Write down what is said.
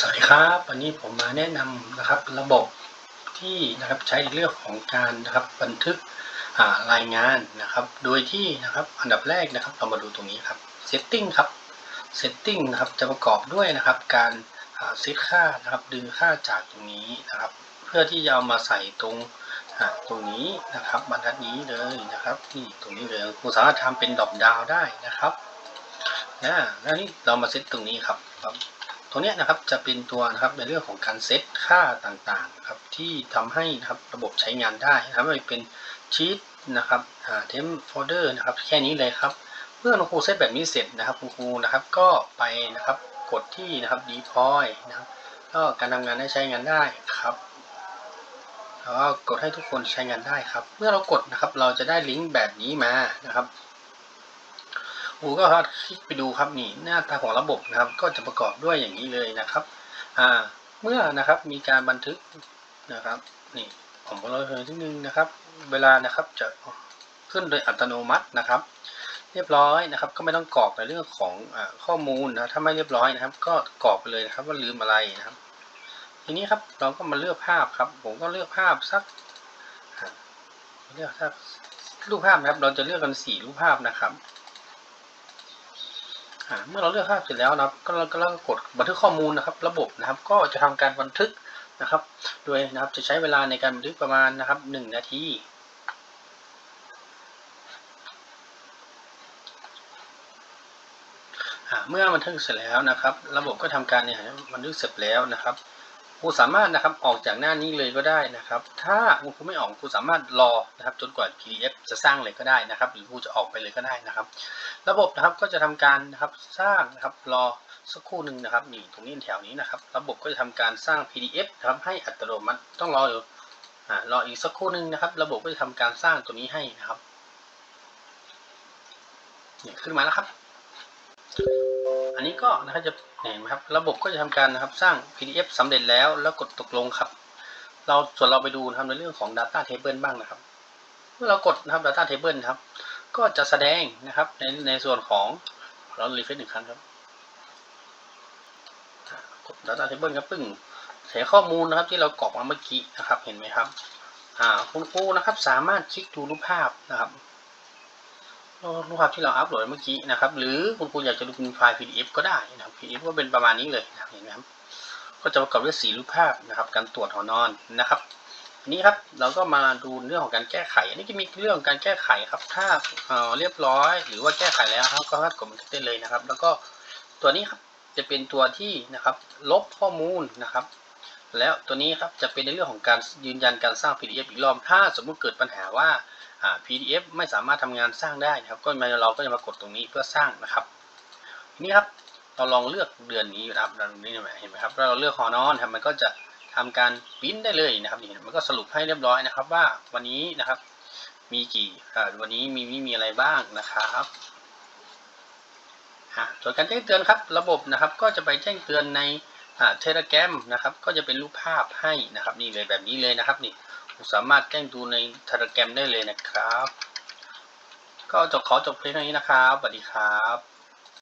สวัสดีครับวันนี้ผมมาแนะนำนะครับระบบที่นะครับใช้เรื่องของการนะครับบันทึกรายงานนะครับ โดยที่นะครับอันดับแรกนะครับเรามาดูตรงนี้ครับ setting ครับ setting นะครับจะประกอบด้วยนะครับการเซตค่านะครับดึงค่าจากตรงนี้นะครับ เพื่อที่จะเอามาใส่ตรงตรงนี้นะครับบรรทัดนี้เลยนะครับนี่ตรงนี้เลยคุณสามารถทำเป็นดรอปดาวได้นะครับนะแล้วนี่เรามาเซตตรงนี้ครับ รับตรงนี้นะครับจะเป็นตัวนะครับในเรื่องของการเซตค่าต่างๆครับที่ทำให้นะครับระบบใช้งานได้นะครับไม่เป็นชีตนะครับเทมโฟลเดอร์นะครับแค่นี้เลยครับ เมื่อคุณครูเซตแบบนี้เสร็จนะครับคุณครูนะครับก็ไปนะครับกดที่นะครับ deploy นะครับก็การทำงานได้ใช้งานได้ครับแล้วก็กดให้ทุกคนใช้งานได้ครับ เมื่อเรากดนะครับเราจะได้ลิงก์แบบนี้มานะครับ ครูก็คลิกไปดูครับนี่หน้าตาของระบบนะครับ ก็จะประกอบด้วยอย่างนี้เลยนะครับอ่าเมื่อนะครับมีการบันทึกนะครับนี่ผมก็เลยทีนึงนะครับ เวลานะครับจะขึ้นโดยอัตโนมัตินะครับ เรียบร้อยนะครับ ก็ไม่ต้องกรอกในเรื่องของอข้อมูลนะถ้าไม่เรียบร้อยนะครับ ก็กรอกไปเลยนะครับ ว่าลืมอะไรนะครับ ทีนี้ครับเราก็มาเลือกภาพครับ ผมก็เลือกภาพสักเลือกสักรูปภาพนะครับ เราจะเลือกกันสี่รูปภาพนะครับ เมื่อเราเลือกภาพเสร็จแล้วนะครับ ก็เราก็กดบันทึกข้อมูลนะครับ ระบบนะครับ ก็จะทำการบันทึกนะครับ โดยนะครับจะใช้เวลาในการบันทึกประมาณนะครับหนึ่งนาทีเมื่อบันทึกเสร็จแล้วนะครับ ระบบก็ทำการเนี่ยบันทึกเสร็จแล้วนะครับ ครูสามารถนะครับออกจากหน้านี้เลยก็ได้นะครับ ถ้าครูไม่ออกครูสามารถรอนะครับจนกว่า PDF จะสร้างเลยก็ได้นะครับ หรือครูจะออกไปเลยก็ได้นะครับ ระบบนะครับก็จะทำการนะครับสร้างนะครับรอสักครู่หนึ่งนะครับนี่ตรงนี้แถวนี้นะครับ ระบบก็จะทำการสร้าง PDF นะครับให้อัตโนมัติต้องรออยู่อ่ารออีกสักครู่หนึ่งนะครับ ระบบก็จะทำการสร้างตัวนี้ให้นะครับนี่ขึ้นมาแล้วครับ อันนี้ก็นะครับจะ เห็นไหมครับ ระบบก็จะทำการนะครับสร้าง PDF สำเร็จแล้วแล้วกดตกลงครับ เราส่วนเราไปดูนะครับในเรื่องของ Data Table บ้างนะครับ เมื่อเรากดนะครับ Data Table ครับ ก็จะแสดงนะครับในในส่วนของเรารีเฟรชหนึ่งครั้งครับกด Data Table ครับปึ้งเสียข้อมูลนะครับที่เรากรอกมาเมื่อกี้นะครับเห็นไหมครับอ่าคุณครูนะครับสามารถคลิกดูรูปภาพนะครับ รูปภาพที่เราอัปโหลดเมื่อกี้นะครับ หรือคุณครูอยากจะดูเป็นไฟล์ PDF ก็ได้นะครับ PDF ก็เป็นประมาณนี้เลยนะครับเห็นไหมครับก็จะประกอบด้วยสีรูปภาพนะครับ การตรวจหอนอนนะครับนี้ครับเราก็มาดูเรื่องของการแก้ไข อันนี้จะมีเรื่องของการแก้ไขครับ ถ้าเอ่อเรียบร้อย หรือว่าแก้ไขแล้วครับก็สามารถกดบันได้เลยนะครับ แล้วก็ตัวนี้ครับจะเป็นตัวที่นะครับ ลบข้อมูลนะครับ แล้วตัวนี้ครับจะเป็นในเรื่องของการยืนยันการสร้าง PDF อีกรอบถ้าสมมุติเกิดปัญหาว่า PDF ไม่สามารถทำงานสร้างได้นะครับ ก็เราก็จะมากดตรงนี้เพื่อสร้างนะครับนี้ครับเราลองเลือกเดือนนี้นะครับตรงนี้เห็นไหมครับเราเลือกหอนอนครับมันก็จะทำการพิมพ์ได้เลยนะครับนี่มันก็สรุปให้เรียบร้อยนะครับว่าวันนี้นะครับ มีกี่วันนี้มีมีมีอะไรบ้างนะครับส่วนการแจ้งเตือนครับ ระบบนะครับ ก็จะไปแจ้งเตือนใน เทเลแกรมนะครับก็จะเป็นรูปภาพให้นะครับนี่เลยแบบนี้เลยนะครับนี่สามารถแจ้งดูในเทเลแกรมได้เลยนะครับ ก็จบขอจบเพลงเท่านี้นะครับสวัสดีครับ